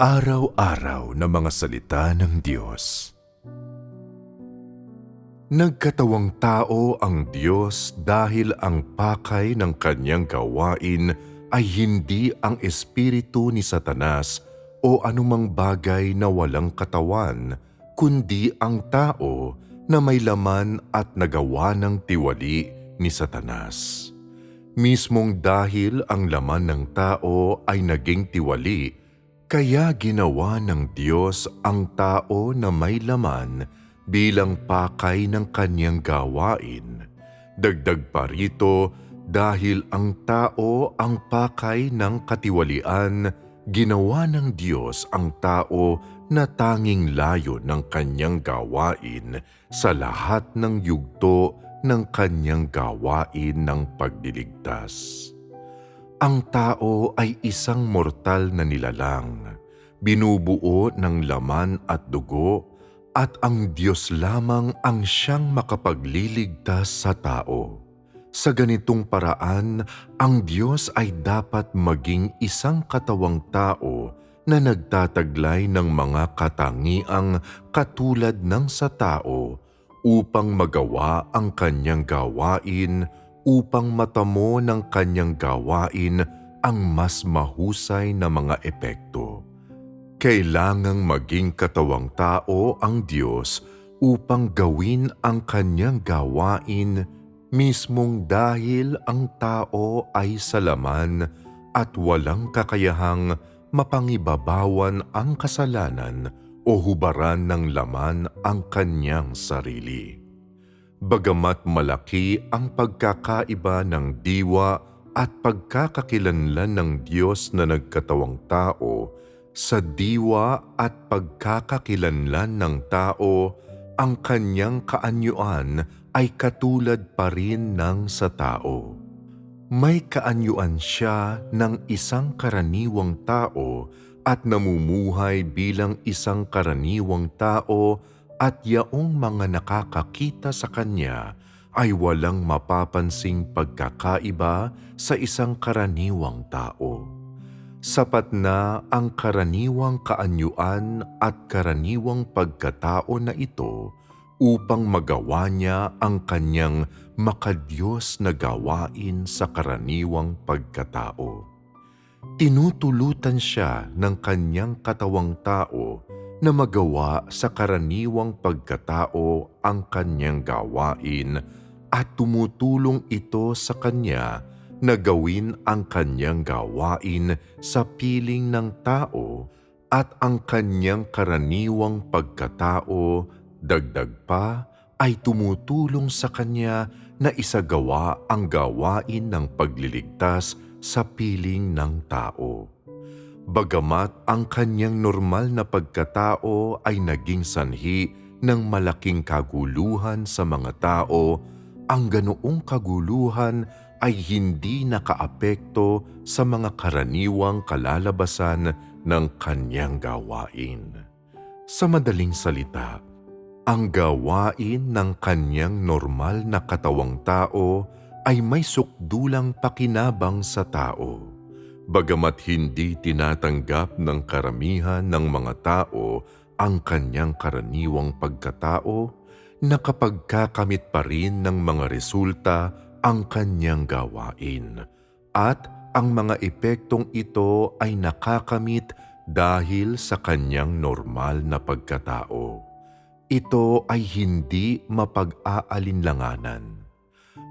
Araw-araw na mga salita ng Diyos. Nagkatawang tao ang Diyos dahil ang pakay ng kanyang gawain ay hindi ang espiritu ni Satanas o anumang bagay na walang katawan, kundi ang tao na may laman at nagawa ng tiwali ni Satanas. Mismong dahil ang laman ng tao ay naging tiwali, kaya ginawa ng Diyos ang tao na may laman bilang pakay ng kanyang gawain. Dagdag pa rito, dahil ang tao ang pakay ng katiwalian, ginawa ng Diyos ang tao na tanging layo ng kanyang gawain sa lahat ng yugto ng kanyang gawain ng pagliligtas. Ang tao ay isang mortal na nilalang, binubuo ng laman at dugo, at ang Diyos lamang ang siyang makapagliligtas sa tao. Sa ganitong paraan, ang Diyos ay dapat maging isang katawang tao na nagtataglay ng mga katangiang katulad ng sa tao upang magawa ang kanyang gawain upang matamo ng kanyang gawain ang mas mahusay na mga epekto. Kailangang maging katawang tao ang Diyos upang gawin ang kanyang gawain mismong dahil ang tao ay salaman at walang kakayahang mapangibabawan ang kasalanan o hubaran ng laman ang kanyang sarili. Bagamat malaki ang pagkakaiba ng diwa at pagkakakilanlan ng Diyos na nagkatawang tao, sa diwa at pagkakakilanlan ng tao, ang kanyang kaanyuan ay katulad pa rin ng sa tao. May kaanyuan siya ng isang karaniwang tao at namumuhay bilang isang karaniwang tao at yaong mga nakakakita sa kanya ay walang mapapansing pagkakaiba sa isang karaniwang tao. Sapat na ang karaniwang kaanyuan at karaniwang pagkatao na ito upang magawa niya ang kanyang makadiyos na gawain sa karaniwang pagkatao. Tinutulutan siya ng kanyang katawang tao na magawa sa karaniwang pagkatao ang kanyang gawain at tumutulong ito sa kanya na gawin ang kanyang gawain sa piling ng tao at ang kanyang karaniwang pagkatao, dagdag pa, ay tumutulong sa kanya na isagawa ang gawain ng pagliligtas sa piling ng tao. Bagamat ang kanyang normal na pagkatao ay naging sanhi ng malaking kaguluhan sa mga tao, ang ganoong kaguluhan ay hindi nakaapekto sa mga karaniwang kalalabasan ng kanyang gawain. Sa madaling salita, ang gawain ng kanyang normal na katawang tao ay may sukdulang pakinabang sa tao bagamat hindi tinatanggap ng karamihan ng mga tao ang kanyang karaniwang pagkatao, nakapagkakamit pa rin ng mga resulta ang kanyang gawain. At ang mga epektong ito ay nakakamit dahil sa kanyang normal na pagkatao. Ito ay hindi mapag-aalinlanganan.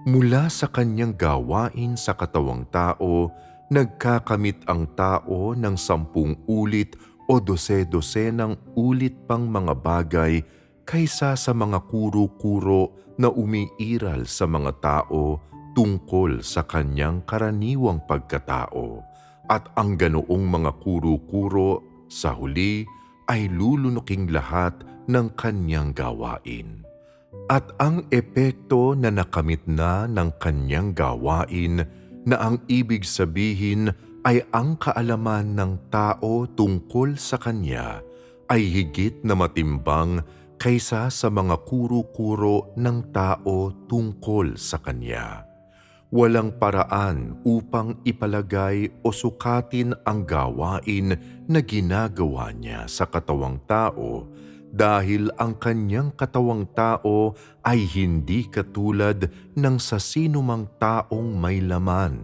Mula sa kanyang gawain sa katawang tao, nagkakamit ang tao ng sampung ulit o dose-dose ng ulit pang mga bagay kaysa sa mga kuro-kuro na umiiral sa mga tao tungkol sa kanyang karaniwang pagkatao. At ang ganoong mga kuro-kuro sa huli ay lulunuking lahat ng kanyang gawain. At ang epekto na nakamit na ng kanyang gawain na ang ibig sabihin ay ang kaalaman ng tao tungkol sa kanya ay higit na matimbang kaysa sa mga kuro-kuro ng tao tungkol sa kanya. Walang paraan upang ipalagay o sukatin ang gawain na ginagawa niya sa katawang tao dahil ang kanyang katawang tao ay hindi katulad ng sa sinumang taong may laman.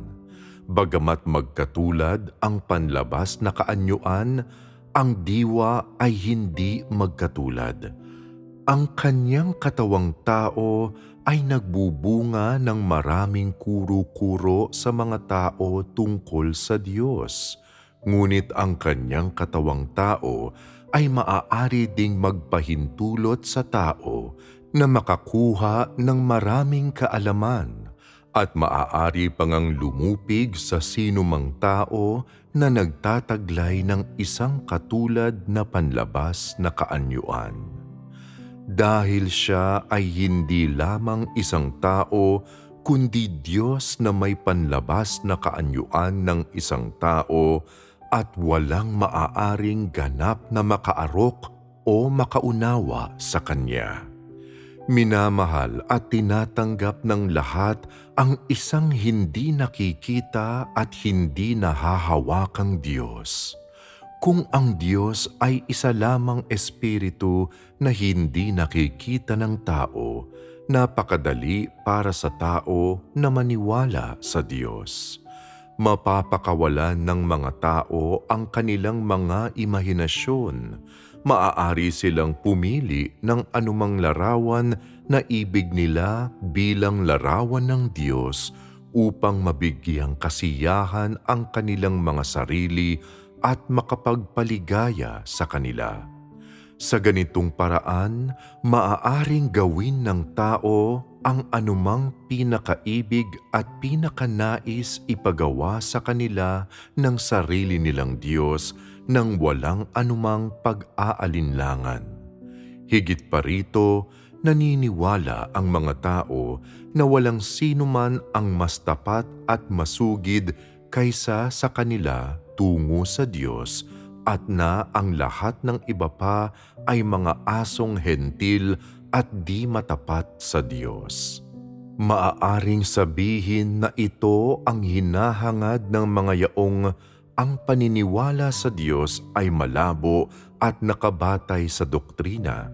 Bagamat magkatulad ang panlabas na kaanyuan, ang diwa ay hindi magkatulad. Ang kanyang katawang tao ay nagbubunga ng maraming kuro-kuro sa mga tao tungkol sa Diyos. Ngunit ang kanyang katawang tao ay maaari ding magpahintulot sa tao na makakuha ng maraming kaalaman at maaari pangang lumupig sa sinumang tao na nagtataglay ng isang katulad na panlabas na kaanyuan. Dahil siya ay hindi lamang isang tao, kundi Diyos na may panlabas na kaanyuan ng isang tao at walang maaaring ganap na makaarok o makaunawa sa Kanya. Minamahal at tinatanggap ng lahat ang isang hindi nakikita at hindi nahahawakang Diyos. Kung ang Diyos ay isa lamang espiritu na hindi nakikita ng tao, napakadali para sa tao na maniwala sa Diyos. Mapapakawalan ng mga tao ang kanilang mga imahinasyon. Maaari silang pumili ng anumang larawan na ibig nila bilang larawan ng Diyos upang mabigyang kasiyahan ang kanilang mga sarili at makapagpaligaya sa kanila. Sa ganitong paraan, maaaring gawin ng tao ang anumang pinakaibig at pinakanais ipagawa sa kanila ng sarili nilang Diyos nang walang anumang pag-aalinlangan. Higit pa rito, naniniwala ang mga tao na walang sino man ang mas tapat at masugid kaysa sa kanila tungo sa Diyos at na ang lahat ng iba pa ay mga asong hentil at di matapat sa Diyos. Maaaring sabihin na ito ang hinahangad ng mga yaong ang paniniwala sa Diyos ay malabo at nakabatay sa doktrina.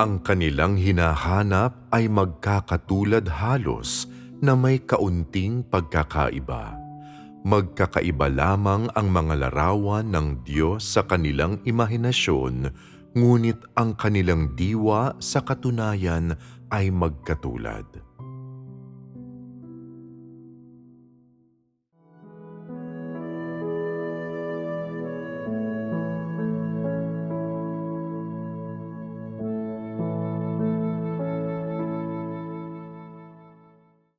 Ang kanilang hinahanap ay magkakatulad halos na may kaunting pagkakaiba magkakaiba lamang ang mga larawan ng Diyos sa kanilang imahinasyon, ngunit ang kanilang diwa sa katunayan ay magkatulad.